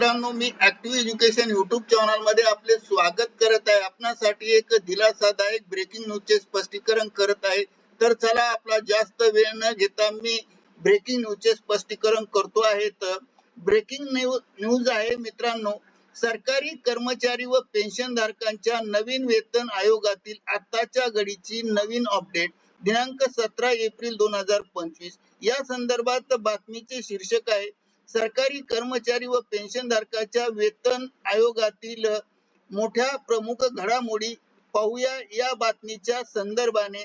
मित्रांनो मी active education YouTube चॅनलमध्ये आपले स्वागत करत आहे. आपणासाठी एक दिलासादायक ब्रेकिंग न्यूजचे स्पष्टीकरण करत आहे. तर चला आपला जास्त वेळ न घेता मी ब्रेकिंग न्यूजचे स्पष्टीकरण करतो आहे. तर ब्रेकिंग न्यूज आहे मित्रांनो. सरकारी कर्मचारी व पेन्शन धारकांच्या नवीन वेतन आयोगातील आताच्या घडीची नवीन अपडेट दिनांक सतरा एप्रिल दोन हजार पंचवीस. या संदर्भात बातमीचे शीर्षक आहे सरकारी कर्मचारी व पेन्शन धारकाच्या वेतन आयोगातील मोठ्या प्रमुख घडामोडी पाहूया या बातमीच्या संदर्भाने.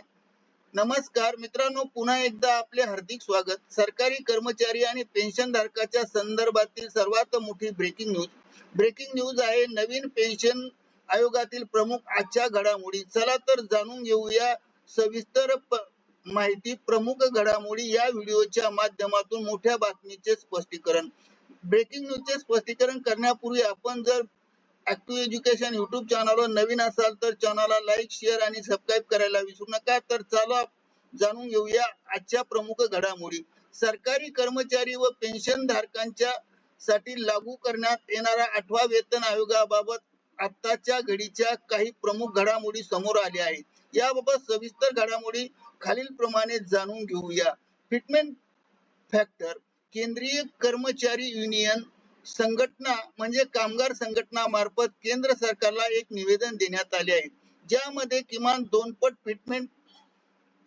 नमस्कार मित्रांनो पुन्हा एकदा आपले हार्दिक स्वागत. सरकारी कर्मचारी आणि पेन्शन धारकाच्या संदर्भातील सर्वात मोठी ब्रेकिंग न्यूज ब्रेकिंग न्यूज आहे नवीन पेन्शन आयोगातील प्रमुख आजच्या घडामोडी. चला तर जाणून घेऊया सविस्तर माहिती प्रमुख घडामोडी या व्हिडिओच्या माध्यमातून मोठ्या बातमीचे स्पष्टीकरण. ब्रेकिंग न्यूजचे स्पष्टीकरण करण्यापूर्वी आपण जर ऍक्टिव्ह एज्युकेशन युट्यूब चॅनलवर नवीन असाल तर चॅनलला लाईक शेअर आणि सबस्क्राईब करायला विसरू नका. तर चला जाणून घेऊया आजच्या प्रमुख घडामोडी. सरकारी कर्मचारी व पेन्शन धारकांच्या साठी लागू करण्यात येणारा आठवा वेतन आयोगाबाबत आताच्या घडीच्या काही प्रमुख घडामोडी समोर आल्या आहेत. याबाबत सविस्तर घडामोडी खालील प्रमाणे जाणून घेऊया. फिटमेंट फॅक्टर केंद्रीय कर्मचारी युनियन संघटना म्हणजे कामगार संघटना मार्फत केंद्र सरकारला एक निवेदन देण्यात आले आहे. ज्यामध्ये किमान दोनपट फिटमेंट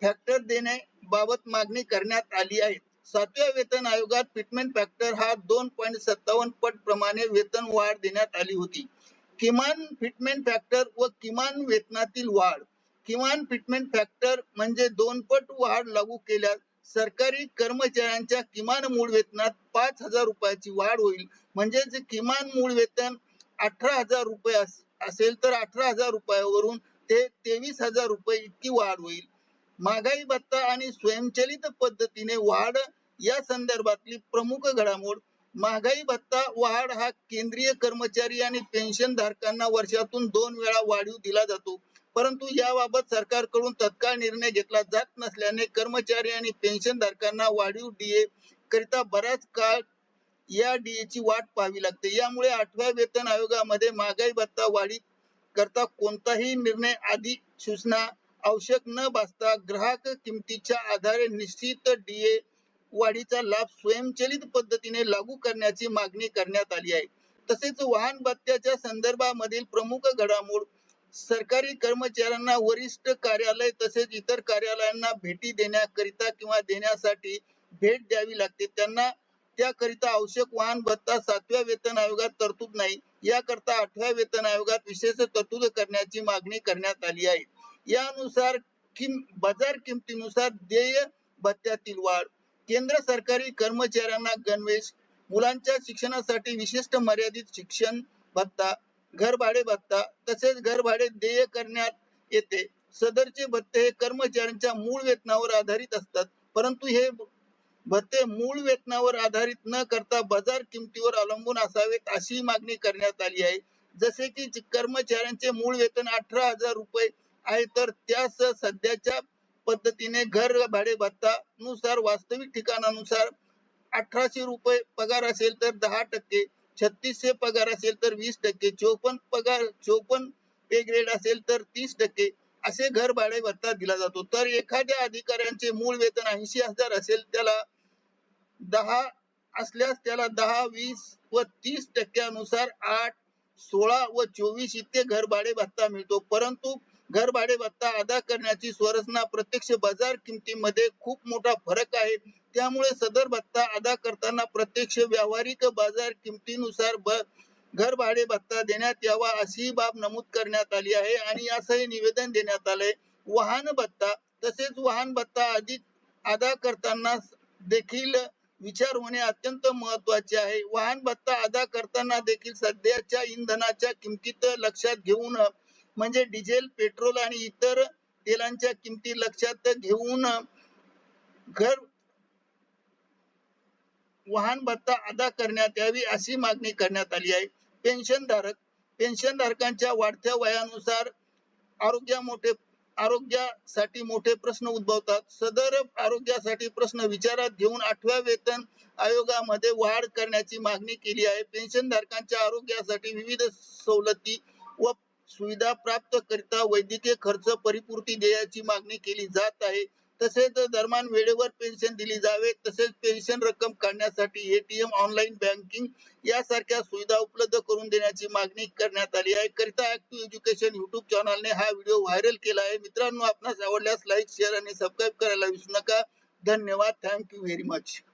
फॅक्टर देण्याबाबत मागणी करण्यात आली आहे. सातव्या वेतन आयोगात फिटमेंट फॅक्टर हा दोन पॉईंट सत्तावन्न पट प्रमाणे वेतन वाढ देण्यात आली होती. किमान फिटमेंट फॅक्टर व किमान वेतनातील वाढ. किमान फिटमेंट फॅक्टर म्हणजे दोन पट वाढ लागू केल्यास सरकारी कर्मचाऱ्यांच्या किमान मूळ वेतनात पाच हजार रुपयाची वाढ होईल. म्हणजेच किमान मूळ वेतन अठरा हजार रुपये असेल तर अठरा हजार रुपयावरून ते तेवीस हजार रुपये इतकी वाढ होईल. महागाई भत्ता आणि स्वयंचलित पद्धतीने वाढ या संदर्भातली प्रमुख घडामोड महागाई भत्ता वाढ हा केंद्रीय कर्मचारी आणि पेन्शन धारकांना वर्षातून दोन वेळा वाढीव दिला जातो. परंतु याबाबत सरकारकडून तत्काळ निर्णय घेतला जात नसल्याने कर्मचारी आणि पेन्शन धारकांना वाढीव डीए करिता बराच काळ या डीएची वाट पाहावी लागते. यामुळे आठव्या वेतन आयोगामध्ये महागाई भत्ता वाढी करता कोणताही निर्णय आधी सूचना आवश्यक न भासता ग्राहक किमतीच्या आधारे निश्चित डीए वाढीचा लाभ स्वयंचलित पद्धतीने लागू करण्याची मागणी करण्यात आली आहे. तसेच वाहन भत्त्याच्या संदर्भामधील प्रमुख घडामोड सरकारी कर्मचाऱ्यांना वरिष्ठ कार्यालय तसेच इतर कार्यालयांना भेटी देण्याकरिता किंवा देण्यासाठी भेट द्यावी लागते. त्यांना त्याकरिता आवश्यक वाहन भत्ता सातव्या वेतन आयोगात तरतूद नाही. याकरता आठव्या वेतन आयोगात विशेष तरतूद करण्याची मागणी करण्यात आली आहे. यानुसार किम बाजार किमतीनुसार देय भत्त्यातील वाढ केंद्र सरकारी कर्मचाऱ्यांना गणवेश मुलांच्या शिक्षणासाठी विशिष्ट मर्यादित शिक्षण भत्ता घर भाडे भत्ता तसेच घर भाडे देय करण्यात येते. सदरचे भत्ते हे कर्मचाऱ्यांच्या मूळ वेतनावर आधारित असतात परंतु हे भत्ते मूळ वेतनावर आधारित न करता बाजार किमतीवर अवलंबून असावेत अशी मागणी करण्यात आली आहे. जसे की कर्मचाऱ्यांचे मूळ वेतन अठरा हजार रुपये आहे तर त्यास सध्याच्या पद्धतीने घर भाडे भत्ता नुसार वास्तविक ठिकाणानुसार अठराशे रुपये पगार असेल तर दहा टक्के छत्तीसशे पगार असेल तर वीस टक्के चोपन्न पगार चोपन्न पे ग्रेड असेल तर तीस टक्के असे घर भाडे भत्ता दिला जातो. तर एखाद्या अधिकाऱ्यांचे मूळ वेतन ऐंशी हजार असेल त्याला दहा असल्यास त्याला दहा वीस व तीस टक्क्यानुसार आठ सोळा व चोवीस इतके घर भाडे भत्ता मिळतो. परंतु घर भाडे भत्ता अदा करण्याची स्वरचना प्रत्यक्ष बाजार किमतीमध्ये खूप मोठा फरक आहे. त्यामुळे सदर भत्ता अदा करताना प्रत्यक्ष व्यावहारिक बाजार किमतीनुसार घर भाडे भत्ता देण्यात यावा अशी बाब नमूद करण्यात आली आहे आणि असंही निवेदन देण्यात आलंय. वाहन भत्ता तसेच वाहन भत्ता अधिक अदा करताना देखील विचार होणे अत्यंत महत्त्वाचे आहे. वाहन भत्ता अदा करताना देखील सध्याच्या इंधनाच्या किमतीत लक्षात घेऊन म्हणजे डिझेल पेट्रोल आणि इतर तेलांच्या किमती लक्षात घेऊन घर वाहन भत्ता अदा करण्यात यावी अशी मागणी करण्यात आली आहे. पेन्शन धारक पेन्शन धारकांच्या वाढत्या वयानुसार आरोग्या मोठे आरोग्यासाठी मोठे प्रश्न उद्भवतात. सदर आरोग्यासाठी प्रश्न विचारात घेऊन आठव्या वेतन आयोगामध्ये वाढ करण्याची मागणी केली आहे. पेन्शन धारकांच्या आरोग्यासाठी विविध सवलती व सुविधा प्राप्त करिता वैद्यकीय खर्च परिपूर्ती देण्याची मागणी केली जात आहे. तसेच दरम्यान वेळेवर पेन्शन दिली जावे तसेच पेन्शन रक्कम काढण्यासाठी एटीएम ऑनलाईन बँकिंग यासारख्या सुविधा उपलब्ध करून देण्याची मागणी करण्यात आली आहे. करिता ऍक्टिव्ह एज्युकेशन युट्यूब चॅनलने हा व्हिडिओ व्हायरल केला आहे. मित्रांनो आपणास आवडल्यास लाईक शेअर आणि सबस्क्राईब करायला विसरू नका. धन्यवाद. Thank you very much